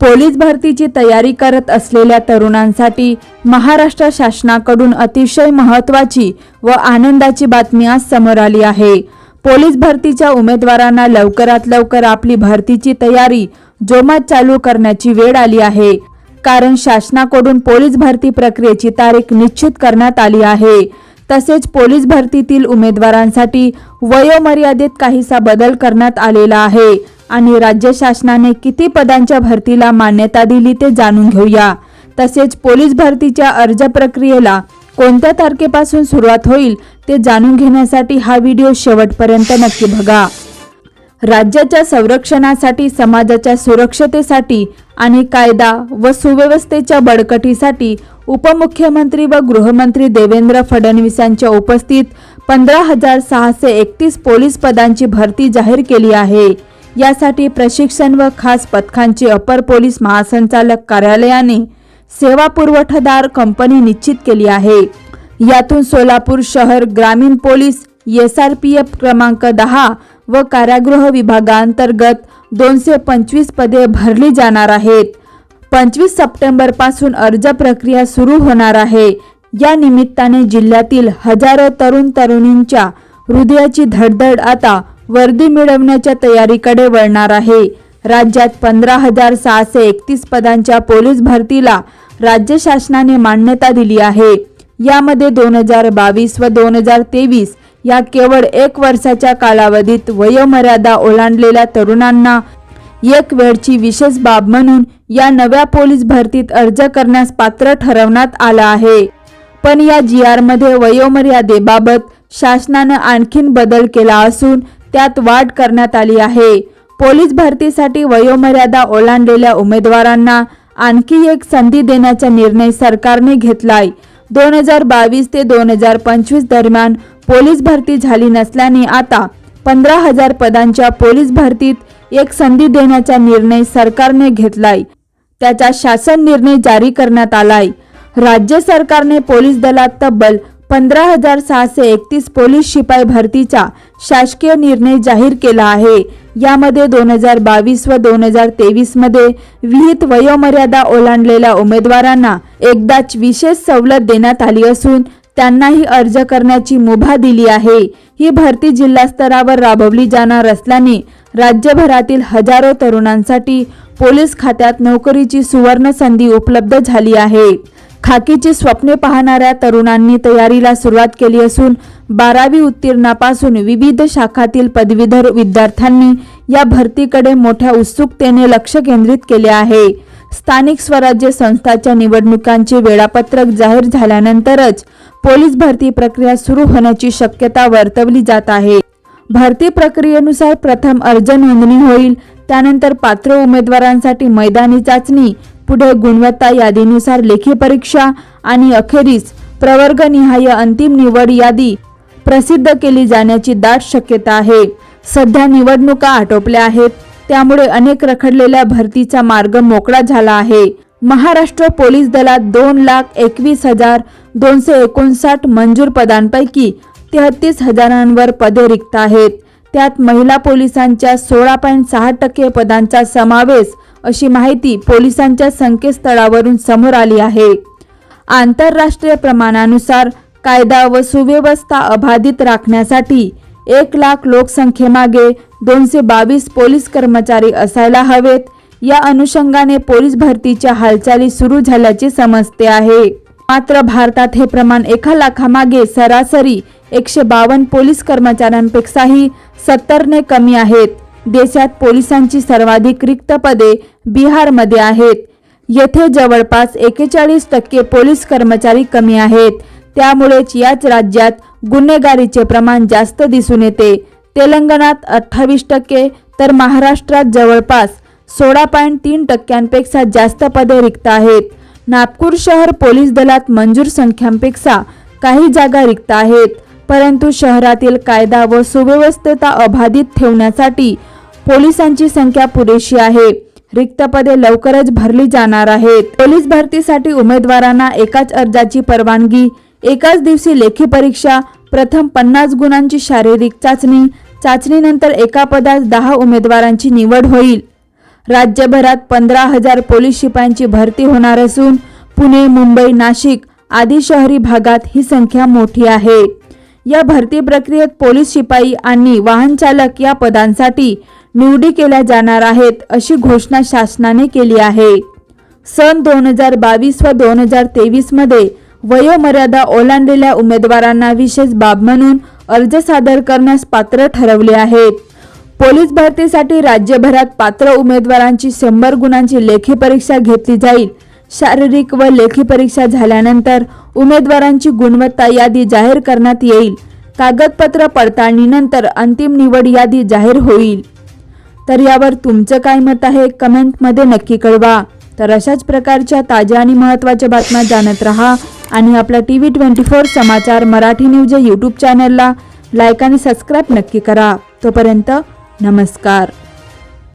Police भरतीची तयारी करत असलेल्या तरुणांसाठी महाराष्ट्र शासनाकडून अतिशय महत्त्वाची व आनंदाची बातमी आज समोर आली आहे. पोलीस भरतीच्या उमेदवारांना लवकरात लवकर आपली भरतीची तयारी जोमात चालू करण्याची वेळ आली आहे. कारण शासनाकडून पोलीस भरती प्रक्रियेची तारीख निश्चित करण्यात आली आहे. तसेच पोलीस भरतीतील उमेदवारांसाठी वयोमर्यादेत काहीसा बदल करण्यात आलेला आहे. आणि राज्य शासनाने किती पदांच्या भरतीला मान्यता दिली ते जाणून घेऊया. तसेच पोलीस भरतीच्या अर्ज प्रक्रियेला कोणत्या तारखेपासून सुरुवात होईल ते जाणून घेण्यासाठी हा व्हिडिओ शेवटपर्यंत नक्की बघा. राज्याच्या संरक्षणासाठी समाजाच्या सुरक्षतेसाठी आणि कायदा व सुव्यवस्थेच्या बळकटीसाठी उपमुख्यमंत्री व गृहमंत्री देवेंद्र फडणवीस यांच्या उपस्थित पंधरा हजार सहाशे एकतीस पोलीस पदांची भरती जाहीर केली आहे. यासाठी प्रशिक्षण व खास पथकांची अपर पोलीस महासंचालक कार्यालयाने सेवा पुरवठादार कंपनी निश्चित केली आहे. यातून सोलापूर शहर ग्रामीण police S R P F क्रमांक दहा व कारागृह विभागांतर्गत दोनशे पंचवीस पदे भरली जाणार आहेत. पंचवीस सप्टेंबरपासून अर्ज प्रक्रिया सुरू होणार आहे. या निमित्ताने जिल्ह्यातील हजारो तरुण तरुणींच्या हृदयाची धडधड आता वर्दी मिळवण्याच्या तयारीकडे वळणार आहे. राज्यात पंधरा हजार सहाशे एकतीस पदांच्या पोलीस भरतीला राज्य शासनाने मान्यता दिली आहे. यामध्ये दोन हजार बावीस व दोन हजार तेवीस या केवळ एक वर्षाच्या कालावधीत वयोमर्यादा ओलांडलेल्या तरुणांना एक वेळची विशेष बाब म्हणून या नव्या पोलीस भरतीत अर्ज करण्यास पात्र ठरवण्यात आलं आहे. पण या जी आरमध्ये वयोमर्यादेबाबत शासनानं आणखीन बदल केला असून त्यात वाढ करण्यात आली आहे. पोलीस भरतीसाठी वयोमर्यादा ओलांडलेल्या उमेदवारांना आणखी एक संधी देण्याचा निर्णय सरकारने घेतलाय. दोन हजार बावीस ते दोन हजार पंचवीस दरम्यान पोलीस भरती झाली नसल्याने आता पंधरा हजार पदांच्या पोलीस भरतीत एक संधी देण्याचा निर्णय सरकारने घेतलाय. त्याचा शासन निर्णय जारी करण्यात आलाय. राज्य सरकारने पोलीस दलात तब्बल पंधरा हजार सहाशे एकतीस पोलीस शिपाई भरतीचा शासकीय निर्णय जाहीर केला आहे. यामध्ये दोन हजार बावीस व दोन हजार तेवीसमध्ये विहित वयोमर्यादा ओलांडलेल्या उमेदवारांना एकदाच विशेष सवलत देण्यात आली असून त्यांनाही अर्ज करण्याची मुभा दिली आहे. ही भरती जिल्हा स्तरावर राबवली जाणार असल्याने राज्यभरातील हजारो तरुणांसाठी पोलीस खात्यात नोकरीची सुवर्ण संधी उपलब्ध झाली आहे. खाकीची स्वप्ने पाहणाऱ्या तरुणांनी तयारीला सुरुवात केली असून बारावी उत्तीर्णापासून विविध शाखातील पदवीधर विद्यार्थ्यांनी या भरतीकडे मोठ्या उत्सुकतेने लक्ष केंद्रित केले आहे. स्थानिक स्वराज्य संस्थाच्या निवडणुकांचे वेळापत्रक जाहीर झाल्यानंतरच पोलीस भरती प्रक्रिया सुरू होण्याची शक्यता वर्तवली जात आहे. भरती प्रक्रियेनुसार प्रथम अर्ज नोंदणी होईल त्यानंतर पात्र उमेदवारांसाठी मैदानी चाचणी पुढे गुणवत्ता यादीनुसार लेखी परीक्षा आणि अखेरीस प्रवर्गनिहाय अंतिम निवड यादी प्रसिद्ध केली जाण्याची दाट शक्यता आहे. सध्या निवडणुका आटोपल्या आहेत. त्यामुळे अनेक रखडलेल्या भरतीचा मार्ग मोकळा झाला आहे. महाराष्ट्र पोलीस दलात दोन लाख एकवीस हजार दोनशे एकोणसाठ मंजूर पदांपैकी तेहतीस हजारांवर पदे रिक्त आहेत. त्यात महिला पोलिसांच्या सोळा पॉईंट सहा टक्के पदांचा समावेश अशी माहिती पोलिसांच्या संकेतस्थळावरून समोर आली आहे. आंतरराष्ट्रीय प्रमाणानुसार कायदा व सुव्यवस्था अबाधित राखण्यासाठी एक लाख लोकसंख्येमागे दोनशे बावीस पोलीस कर्मचारी असायला हवेत. या अनुषंगाने पोलीस भरतीच्या हालचाली सुरू झाल्याचे समजते आहे. मात्र भारतात हे प्रमाण एका लाखामागे सरासरी एकशे बावन्न पोलीस कर्मचाऱ्यांपेक्षाही सत्तरने कमी आहेत. देशात पोलिसांची सर्वाधिक रिक्त पदे बिहारमध्ये आहेत. येथे जवळपास एकेचाळीस टक्के पोलीस कर्मचारी कमी आहेत. त्यामुळेच याच राज्यात गुन्हेगारीचे प्रमाण जास्त दिसून येते. तेलंगणात अठ्ठावीस टक्के तर महाराष्ट्रात जवळपास सोळा पॉईंट तीन टक्क्यांपेक्षा जास्त पदे रिक्त आहेत. नागपूर शहर पोलीस दलात मंजूर संख्यांपेक्षा काही जागा रिक्त आहेत. परंतु शहरातील कायदा व सुव्यवस्थेता अबाधित ठेवण्यासाठी पोलिसांची संख्या पुरेशी आहे. रिक्त पदे लवकरच भरली जाणार आहेत. पोलीस भरतीसाठी उमेदवारांना एकाच अर्जाची परवानगी एकाच दिवशी लेखी परीक्षा प्रथम पन्नास गुणांची शारीरिक चाचणी चाचणीनंतर एका पदास दहा उमेदवारांची निवड होईल. राज्यभरात पंधरा हजार पोलीस शिपायांची भरती होणार असून पुणे मुंबई नाशिक आदी शहरी भागात ही संख्या मोठी आहे. या भरती प्रक्रियेत पोलीस शिपाई आणि वाहन चालक या पदांसाठी निवडी केल्या जाणार आहेत अशी घोषणा शासनाने केली आहे. सन दोन हजार बावीस व दोन हजार तेवीसमध्ये वयोमर्यादा ओलांडलेल्या उमेदवारांना विशेष बाब म्हणून अर्ज सादर करण्यास पात्र ठरवले आहेत. पोलीस भरतीसाठी राज्यभरात पात्र उमेदवारांची शंभर गुणांची लेखी परीक्षा घेतली जाईल. शारीरिक व लेखी परीक्षा झाल्यानंतर उमेदवारांची गुणवत्ता यादी जाहीर करण्यात येईल. कागदपत्र पडताळणीनंतर अंतिम निवड यादी जाहीर होईल. तर यावर तुमचं काय मत आहे कमेंटमध्ये नक्की कळवा. तर अशाच प्रकारच्या ताज्या आणि महत्त्वाच्या बातम्या जाणत रहा आणि आपल्या T V twenty four Samachar Marathi news या यूट्यूब चॅनलला लाईक आणि सबस्क्राईब नक्की करा. तोपर्यंत नमस्कार.